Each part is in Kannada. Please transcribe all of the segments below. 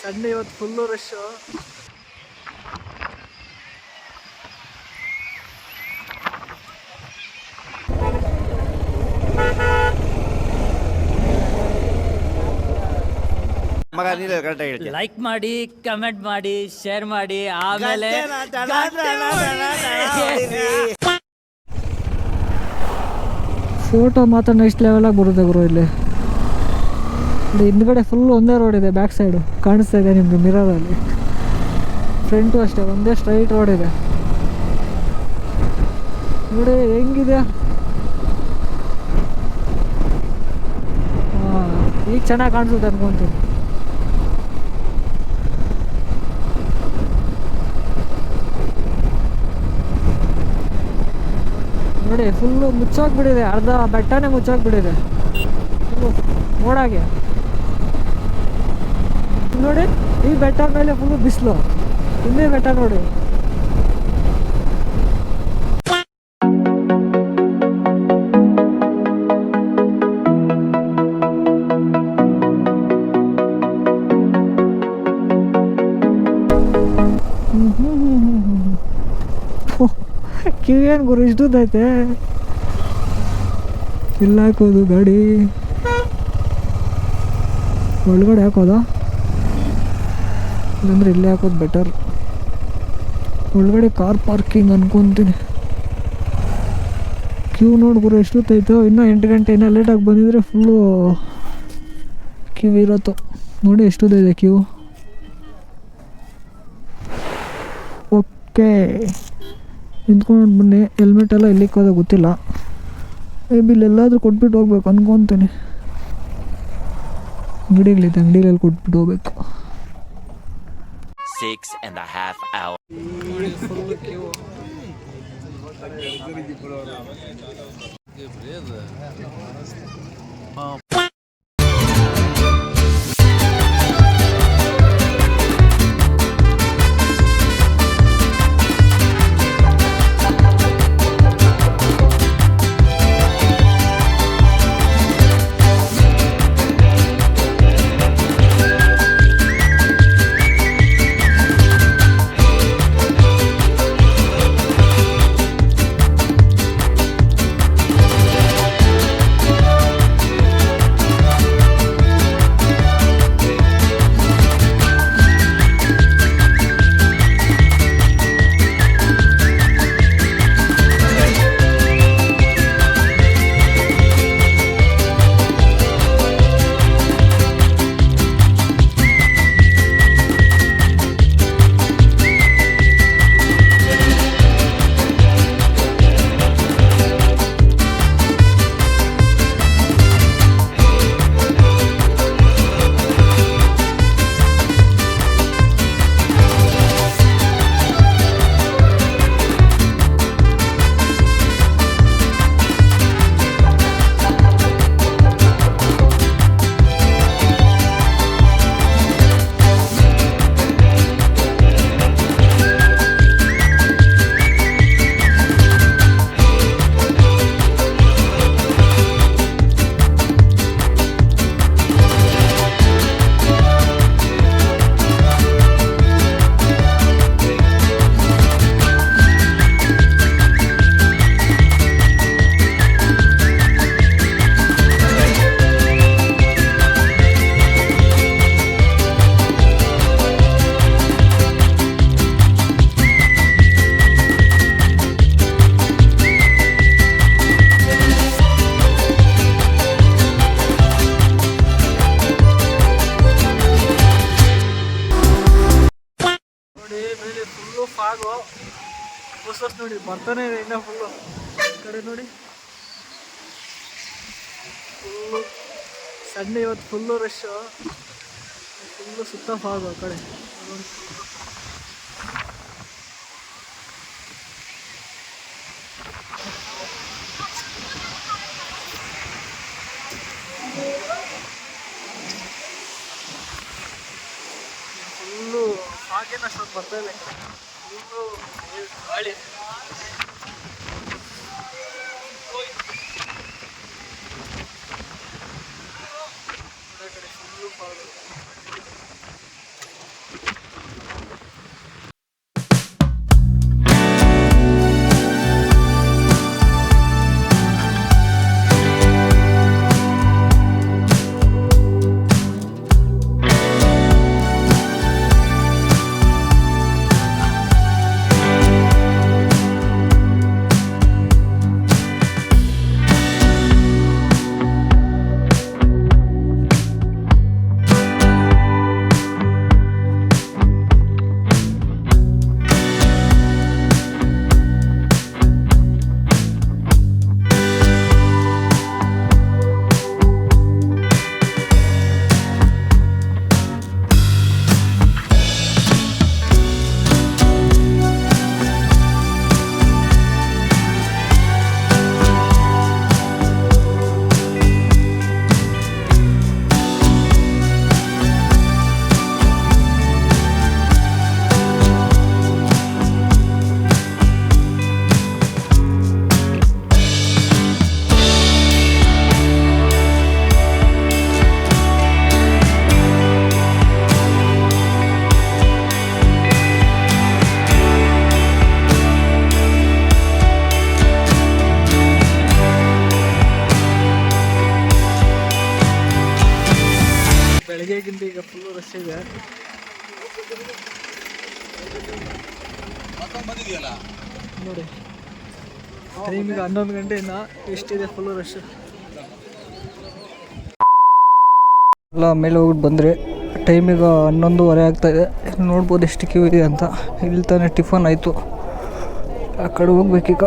ಸಂಡೇ ಇವತ್ತು ಫುಲ್ಲು ರಶ್ಶು ಮಗ ನೀನು ಕರೆಕ್ಟಾಗಿ ಹೇಳ್ತೀನಿ ಲೈಕ್ ಮಾಡಿ ಕಮೆಂಟ್ ಮಾಡಿ ಶೇರ್ ಮಾಡಿ ಆಮೇಲೆ ಫೋಟೋ ಮಾತ್ರ ನೆಕ್ಸ್ಟ್ ಆಗಿ ಬರುತ್ತೆ ಗುರು ಇಲ್ಲಿ ಇಲ್ಲಿ ಹಿಂದ್ಗಡೆ ಫುಲ್ ಒಂದೇ ರೋಡ್ ಇದೆ ಬ್ಯಾಕ್ ಸೈಡು ಕಾಣಿಸ್ತಾ ಇದೆ ನಿಮಗೆ ಮಿರರಲ್ಲಿ ಫ್ರಂಟು ಅಷ್ಟೇ ಒಂದೇ ಸ್ಟ್ರೈಟ್ ರೋಡ್ ಇದೆ ನೋಡಿ ಹೆಂಗಿದೆ ಹಾಂ ಈಗ ಚೆನ್ನಾಗಿ ಕಾಣಿಸುತ್ತೆ ಅನ್ಕೊಂತೀನಿ ನೋಡಿ ಫುಲ್ಲು ಮುಚ್ಚೋಗ್ಬಿಟ್ಟಿದೆ ಅರ್ಧ ಬೆಟ್ಟನೇ ಮುಚ್ಚೋಗ್ಬಿಟ್ಟಿದೆ ಮೋಡಾಗೆ ನೋಡಿ ಈ ಬೆಟ್ಟ ಮೇಲೆ ಫುಲ್ಲು ಬಿಸಿಲು. ಹಿಂದೆ ಬೆಟ್ಟ ನೋಡಿ. ಹ್ಮ್ ಹ್ಮ್ ಹ್ಮ್ ಹ್ಮ್. ಓಹ್, ಏನು ಗುರು ಇಷ್ಟುದ್ದೈತೆ ಇಲ್ಲ ಹಾಕೋದು ಗಾಡಿ. ಒಳಗಡೆ ಹಾಕೋದಾ? ಇಲ್ಲಾಂದ್ರೆ ಇಲ್ಲೇ ಹಾಕೋದು ಬೆಟರ್ ಒಳಗಡೆ ಕಾರ್ ಪಾರ್ಕಿಂಗ್ ಅನ್ಕೊಂತೀನಿ. ಕ್ಯೂ ನೋಡಿ ಗುರು ಎಷ್ಟೊತ್ತೈತೆ ಇನ್ನೂ ಎಂಟು ಗಂಟೆ ಇನ್ನೂ ಲೇಟಾಗಿ ಬಂದಿದ್ರೆ ಫುಲ್ಲು ಕ್ಯೂ ಇರತ್ತೋ. ನೋಡಿ ಎಷ್ಟೊತ್ತಿದೆ ಕ್ಯೂ ಓಕೆ ನಿಂತ್ಕೊಂಡು ಬನ್ನಿ ಹೆಲ್ಮೆಟ್ ಎಲ್ಲ ಎಲ್ಲಿಗೆ ಹೋದ ಗೊತ್ತಿಲ್ಲ. ಏ ಬಿ ಎಲ್ಲಾದರೂ ಕೊಟ್ಬಿಟ್ಟು ಹೋಗ್ಬೇಕು ಅನ್ಕೊತೀನಿ. ಅಂಗಡಿಗಳಿದೆ ಅಂಗಡಿಗಳಲ್ಲಿ ಕೊಟ್ಬಿಟ್ಟು ಹೋಗ್ಬೇಕು. Six and half hour. ಬರ್ತಾನೆ ಇದೆ ಇನ್ನೂ ಫುಲ್ಲು ಕಡೆ ನೋಡಿ. ಫುಲ್ಲು ಸಂಡೆ ಇವತ್ತು ಫುಲ್ಲು ರಶ್ ಫುಲ್ಲು ಸುತ್ತ ಫಾಗು ಆ ಕಡೆ. ಫುಲ್ಲು ಹಾಗೆ ಅಷ್ಟೊಂದು ಬರ್ತಾ ಇಲ್ಲ ಫುಲ್ಲು ಗಾಳಿ ಫುಲ್ಲು ಫಾಲು ಬೆಳಗ್ಗೆಗಿಂತ ನೋಡಿ. ಹನ್ನೊಂದು ಗಂಟೆಯಿಂದ ಎಷ್ಟಿದೆ ಫುಲ್ಲು ರಶ್ ಎಲ್ಲ ಮೇಲೆ ಹೋಗ್ಬಿಟ್ಟು ಬಂದರೆ ಟೈಮಿಗೆ ಹನ್ನೊಂದುವರೆ ಆಗ್ತಾಯಿದೆ ನೋಡ್ಬೋದು ಎಷ್ಟು ಕ್ಯೂ ಇದೆ ಅಂತ. ಇಲ್ಲಿ ತಾನೇ ಟಿಫನ್ ಆಯಿತು. ಆ ಕಡೆ ಹೋಗ್ಬೇಕೀಗ.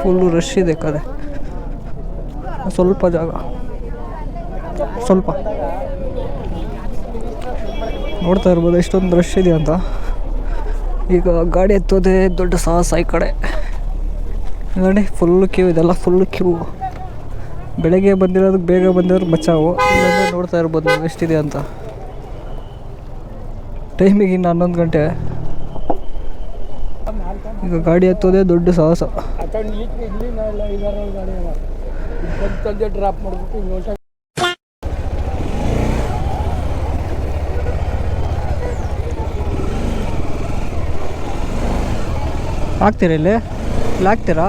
ಫುಲ್ಲು ರಶ್ ಇದೆ ಕಡೆ. ಸ್ವಲ್ಪ ಜಾಗ. ಸ್ವಲ್ಪ. ನೋಡ್ತಾ ಇರ್ಬೋದು, ಎಷ್ಟೊಂದು ರಶ್ ಇದೆ ಅಂತ. ಈಗ ಗಾಡಿ ಎತ್ತೋದೇ ದೊಡ್ಡ ಸಾಹಸ ಈ ಕಡೆ. ನೋಡಿ ಫುಲ್ ಕ್ಯೂ ಇದೆಲ್ಲ ಫುಲ್ ಕ್ಯೂ ಬೆಳಗ್ಗೆ ಬಂದಿರೋದಕ್ಕೆ ಬೇಗ ಬಂದಿರೋದು ಬಚಾವು ಇಲ್ಲಾಂದರೆ ನೋಡ್ತಾ ಇರ್ಬೋದು ಎಷ್ಟಿದೆ ಅಂತ. ಟೈಮಿಗೆ ಇನ್ನು ಹನ್ನೊಂದು ಗಂಟೆ. ಈಗ ಗಾಡಿ ಎತ್ತೋದೇ ದೊಡ್ಡ ಸಾಹಸ. ಡ್ರಾಪ್ ಹಾಕ್ತೀರಾ ಇಲ್ಲಿ? ಇಲ್ಲಿ ಹಾಕ್ತೀರಾ?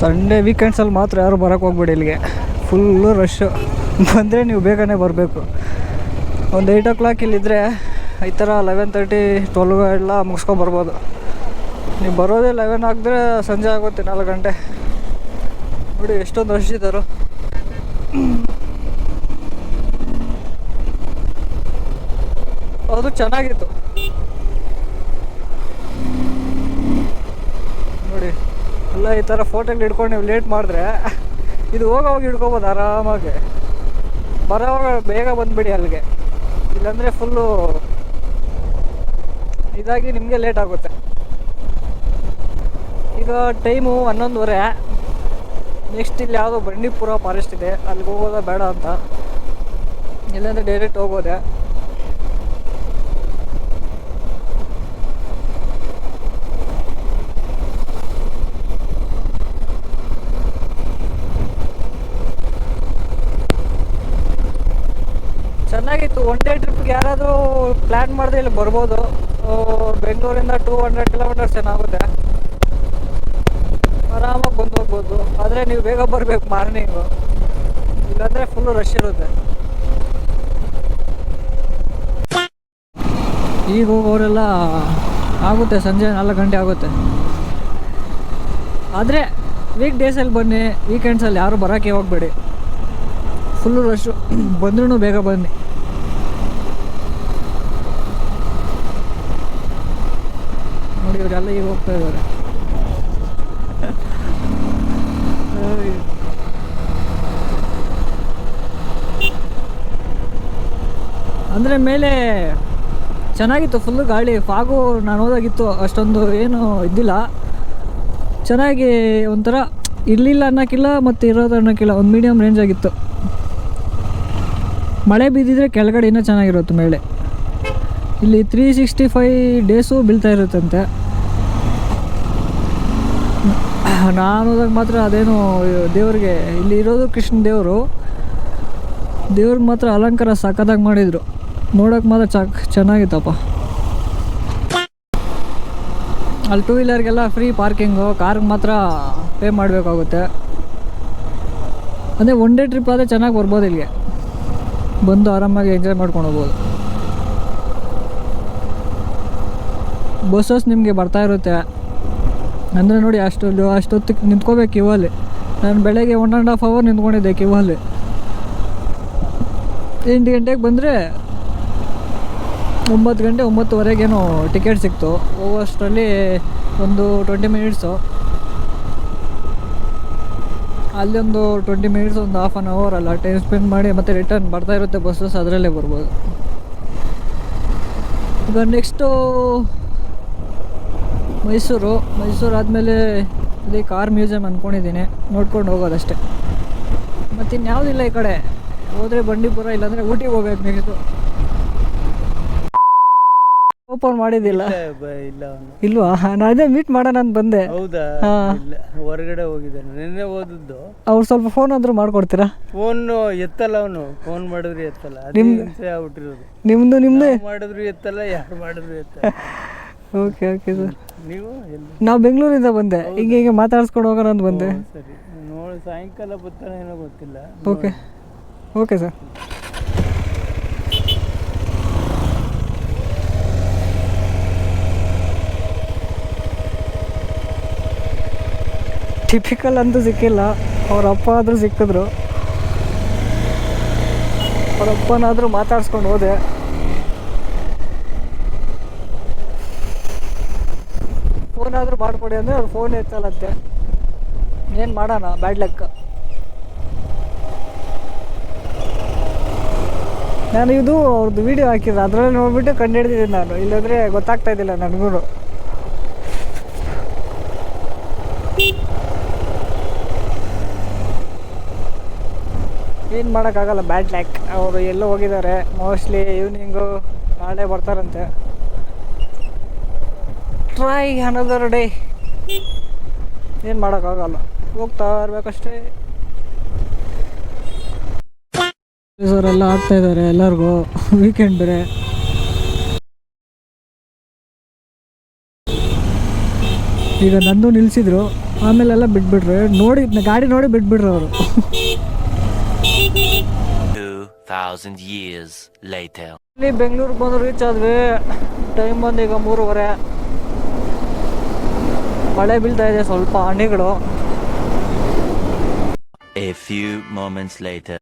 ಸಂಡೇ ವೀಕೆಂಡ್ಸಲ್ಲಿ ಮಾತ್ರ ಯಾರು ಬರೋಕ್ಕೆ ಹೋಗ್ಬೇಡಿ ಇಲ್ಲಿಗೆ. ಫುಲ್ಲು ರಶ್ಶು ಬಂದರೆ ನೀವು ಬೇಗನೆ ಬರಬೇಕು. ಒಂದು ಏಯ್ಟ್ ಓ ಕ್ಲಾಕ್ ಇಲ್ಲಿದ್ದರೆ ಈ ಥರ ಲೆವೆನ್ ತರ್ಟಿ ಟ್ವೆಲ್ವ್ ಎಲ್ಲ ಮುಗಿಸ್ಕೊಂಬರ್ಬೋದು ನೀವು ಬರೋದೇ ಲೆವೆನ್ ಆಗಿದ್ರೆ ಸಂಜೆ ಆಗುತ್ತೆ, ನಾಲ್ಕು ಗಂಟೆ. ನೋಡಿ ಎಷ್ಟೊಂದು ರಶ್ ಅದು ಚೆನ್ನಾಗಿತ್ತು. ನೋಡಿ, ಎಲ್ಲ ಈ ಥರ ಫೋಟೋಗಳು ಹಿಡ್ಕೊಂಡು ನೀವು ಲೇಟ್ ಮಾಡಿದ್ರೆ ಇದು ಹೋಗೋವಾಗ ಹಿಡ್ಕೊಬೋದು ಆರಾಮಾಗಿ. ಬರೋವಾಗ ಬೇಗ ಬಂದ್ಬಿಡಿ ಅಲ್ಲಿಗೆ. ಇಲ್ಲಾಂದರೆ ಫುಲ್ಲು ಇದಾಗಿ ನಿಮಗೆ ಲೇಟ್ ಆಗುತ್ತೆ. ಈಗ ಟೈಮು ಹನ್ನೊಂದುವರೆ. ನೆಕ್ಸ್ಟ್ ಇಲ್ಲಿ ಯಾವುದೋ ಬಂಡೀಪುರ ಫಾರೆಸ್ಟ್ ಇದೆ. ಅಲ್ಲಿಗೆ ಹೋಗೋದ ಬೇಡ ಅಂತ. ಇಲ್ಲಾಂದರೆ ಡೈರೆಕ್ಟ್ ಹೋಗೋದೆ. ಚೆನ್ನಾಗಿತ್ತು. ಒನ್ ಡೇ ಟ್ರಿಪ್ಗೆ ಯಾರಾದರೂ ಪ್ಲ್ಯಾನ್ ಮಾಡಿದ್ರೆ ಇಲ್ಲಿ, ಬರ್ಬೋದು. ಬೆಂಗಳೂರಿಂದ ಟೂ ಹಂಡ್ರೆಡ್ ಕಿಲೋಮೀಟರ್ಸ್ ಏನಾಗುತ್ತೆ ಆರಾಮಾಗಿ ಬಂದು ಹೋಗ್ಬೋದು. ಆದರೆ ನೀವು ಬೇಗ ಬರಬೇಕು ಮಾರ್ನಿಂಗು. ಇಲ್ಲಾಂದರೆ ಫುಲ್ಲು ರಶ್ ಇರುತ್ತೆ. ಈಗ ಹೋಗೋರೆಲ್ಲ ಆಗುತ್ತೆ, ಸಂಜೆ ನಾಲ್ಕು ಗಂಟೆ ಆಗುತ್ತೆ. ಆದರೆ ವೀಕ್ ಡೇಸಲ್ಲಿ ಬನ್ನಿ ವೀಕೆಂಡ್ಸಲ್ಲಿ ಯಾರು ಬರೋಕ್ಕೆ ಹೋಗಬೇಡಿ. ಫುಲ್ಲು ರಶ್ಶು ಬಂದ್ರೂ ಬೇಗ ಬನ್ನಿ ನೋಡಿ ಇವರೆಲ್ಲ ಈಗ ಹೋಗ್ತಾ ಇದ್ದಾರೆ ಅಂದರೆ ಮೇಲೆ ಚೆನ್ನಾಗಿತ್ತು ಫುಲ್ಲು ಗಾಳಿ ಫಾಗು ನಾನು ಹೋದಾಗಿತ್ತು, ಅಷ್ಟೊಂದು ಏನು ಇದ್ದಿಲ್ಲ. ಚೆನ್ನಾಗಿ ಒಂಥರ ಇರಲಿಲ್ಲ ಅನ್ನೋಕ್ಕಿಲ್ಲ ಮತ್ತು ಇರೋದು ಅನ್ನೋಕ್ಕಿಲ್ಲ, ಒಂದು ಮೀಡಿಯಮ್ ರೇಂಜ್ ಆಗಿತ್ತು. ಮಳೆ ಬಿದ್ದಿದ್ರೆ ಕೆಳಗಡೆ ಇನ್ನೂ ಚೆನ್ನಾಗಿರುತ್ತೆ ಮೇಲೆ. ಇಲ್ಲಿ ತ್ರೀ ಸಿಕ್ಸ್ಟಿ ಫೈವ್ ಡೇಸು ಬೀಳ್ತಾ ಇರುತ್ತಂತೆ. ನಾನು ಮಾತ್ರ ಅದೇನು, ದೇವರಿಗೆ, ಇಲ್ಲಿ ಇರೋದು ಕೃಷ್ಣ ದೇವರು. ದೇವ್ರಿಗೆ ಮಾತ್ರ ಅಲಂಕಾರ ಸಖತ್ತಾಗಿ ಮಾಡಿದರು. ನೋಡೋಕೆ ಮಾತ್ರ ಚಕ್ ಚೆನ್ನಾಗಿತ್ತಪ್ಪ. ಅಲ್ಲಿ ಟೂ ವೀಲರ್ಗೆಲ್ಲ ಫ್ರೀ ಪಾರ್ಕಿಂಗು ಕಾರ್ಗೆ ಮಾತ್ರ ಪೇ ಮಾಡಬೇಕಾಗುತ್ತೆ. ಅದೇ ಒನ್ ಡೇ ಟ್ರಿಪ್ ಆದರೆ ಚೆನ್ನಾಗಿ ಬರ್ಬೋದು ಇಲ್ಲಿಗೆ. ಬಂದು ಆರಾಮಾಗಿ ಎಂಜಾಯ್ ಮಾಡ್ಕೊಂಡು ಹೋಗ್ಬೋದು. ಬಸ್ಸಸ್ ನಿಮಗೆ ಬರ್ತಾ ಇರುತ್ತೆ. ಅಂದರೆ ನೋಡಿ ಅಷ್ಟು ಅಷ್ಟೊತ್ತಿಗೆ ನಿಂತ್ಕೋಬೇಕು ಕ್ಯೂವಲ್ಲಿ ನಾನು ಬೆಳಗ್ಗೆ ಒನ್ ಆ್ಯಂಡ್ ಹಾಫ್ ಅವರ್ ನಿಂತ್ಕೊಂಡಿದ್ದೆ ಕ್ಯೂವಲ್ಲಿ ಎಂಟು ಗಂಟೆಗೆ ಬಂದರೆ ಒಂಬತ್ತು ಗಂಟೆ, ಒಂಬತ್ತುವರೆಗೇನೋ ಟಿಕೆಟ್ ಸಿಕ್ತು. ಹೋಗೋಷ್ಟರಲ್ಲಿ ಒಂದು ಟ್ವೆಂಟಿ ಮಿನಿಟ್ಸು ಅಲ್ಲೊಂದು ಟ್ವೆಂಟಿ ಮಿನಿಟ್ಸ್ ಒಂದು ಹಾಫ್ ಆನ್ ಅವರ್ ಅಲ್ಲ ಟೈಮ್ ಸ್ಪೆಂಡ್ ಮಾಡಿ ಮತ್ತೆ ರಿಟರ್ನ್ ಬರ್ತಾ ಇರುತ್ತೆ ಬಸ್ಸಸ್ ಅದರಲ್ಲೇ ಬರ್ಬೋದು. ಈಗ ನೆಕ್ಸ್ಟು ಮೈಸೂರು ಮೈಸೂರು ಆದಮೇಲೆ ಇಲ್ಲಿ ಕಾರ್ ಮ್ಯೂಸಿಯಮ್ ಅಂದ್ಕೊಂಡಿದ್ದೀನಿ ನೋಡ್ಕೊಂಡು ಹೋಗೋದಷ್ಟೇ. ಮತ್ತು ಇನ್ಯಾವುದಿಲ್ಲ ಈ ಕಡೆ. ಹೋದರೆ ಬಂಡೀಪುರ ಇಲ್ಲಾಂದರೆ ಊಟಿಗೆ ಹೋಗ್ಬೇಕು ನೆಕ್ಸ್ಟು ಓಪನ್ ಮಾಡಿದ್ದಿಲ್ಲ. ಇಲ್ಲ ಇಲ್ವಾ? ನಾನು ಅದೇ ಮೀಟ್ ಮಾಡೋಣ ಅಂತ ಬಂದೆ. ಹೌದಾ? ಇಲ್ಲ ಹೊರಗಡೆ ಹೋಗಿದ್ದಾನೆ. ನಿನ್ನೆ ಓದಿದ್ದು ಅವ್ರು ಸ್ವಲ್ಪ ಫೋನ್ ಆದರೂ ಮಾಡ್ಕೊಡ್ತೀರಾ? ಫೋನ್ ಎತ್ತಲ್ಲ ಅವನು. ಫೋನ್ ಮಾಡಿದ್ರು ಎತ್ತಲ್ಲ. ಅದೇ ನಿಮ್ದು- ಆಗ್ಬಿಟ್ಟಿರೋದು. ನಿಮ್ಮದು ನಿಮ್ಮದೇ ನಾವ್ ಮಾಡಿದ್ರು ಎತ್ತಲ್ಲ ಯಾರು ಮಾಡಿದ್ರು ಎತ್ತಲ್ಲ. ಓಕೆ ಓಕೆ ಸರ್ ನೀವು ನಾವು ಬೆಂಗಳೂರಿಂದ ಬಂದೆ. ಹಿಂಗೆ ಹೀಗೆ ಮಾತಾಡ್ಸ್ಕೊಂಡು ಹೋಗೋಣ ಅಂತ ಬಂದೆ. ಸರಿ. ನೋಡಿ ಸಾಯಂಕಾಲ ಬರ್ತಾನೆ ಏನೋ ಗೊತ್ತಿಲ್ಲ. ಓಕೆ. Okay sir. ಟಿಪಿಕಲ್ ಅಂತೂ ಸಿಕ್ಕಿಲ್ಲ. ಅವ್ರ ಅಪ್ಪ ಆದರೂ ಸಿಕ್ಕಿದ್ರು. ಅವ್ರ ಅಪ್ಪನಾದರೂ ಮಾತಾಡ್ಸ್ಕೊಂಡು ಹೋದೆ. ಫೋನ್ ಆದರೂ ಮಾಡಿಕೊಡಿ ಅಂದರೆ ಅವ್ರು ಫೋನ್ ಎತ್ತಲ್ಲಂತೆ. ಏನು ಮಾಡೋಣ, ಬ್ಯಾಡ್ ಲಕ್. ನಾನು ಇದು ಅವ್ರದ್ದು ವಿಡಿಯೋ ಹಾಕಿದ್ದೆ, ಅದರಲ್ಲಿ ನೋಡ್ಬಿಟ್ಟು ಕಂಡು ಹಿಡಿದಿದ್ದೀನಿ ನಾನು. ಇಲ್ಲಾಂದರೆ ಗೊತ್ತಾಗ್ತಾ ಇದ್ದಿಲ್ಲ ನನಗೂ ಏನು ಮಾಡೋಕ್ಕಾಗಲ್ಲ, ಬ್ಯಾಡ್ ಲ್ಯಾಕ್ ಅವರು ಎಲ್ಲೋ ಹೋಗಿದ್ದಾರೆ. ಮೋಸ್ಟ್ಲಿ ಈವ್ನಿಂಗು ನಾಳೆ ಬರ್ತಾರಂತೆ. ಟ್ರೈ ಅನದರ್ ಡೇ ಏನು ಮಾಡೋಕ್ಕಾಗಲ್ಲ. ಹೋಗ್ತಾ ಇರ್ಬೇಕಷ್ಟೇ. ಎಲ್ಲ ಆಗ್ತಾ ಇದ್ದಾರೆ ಎಲ್ಲರಿಗೂ. ವೀಕೆಂಡ್ ಬೇರೆ. ಈಗ ನಂದು ನಿಲ್ಸಿದ್ರು. ಆಮೇಲೆಲ್ಲ ಬಿಟ್ಬಿಟ್ರು. ನೋಡಿ ಗಾಡಿ ನೋಡಿ ಬಿಟ್ಬಿಟ್ರು ಅವರು. 2,000 years later. ಇಲ್ಲಿ ಬೆಂಗಳೂರಿಗೆ ಬಂದು ರೀಚ್ ಆದ್ವಿ. ಟೈಮ್ ಬಂದು ಈಗ ಮೂರುವರೆ. ಮಳೆ ಬೀಳ್ತಾ ಇದೆ ಸ್ವಲ್ಪ ಹನಿಗಳು A few moments later.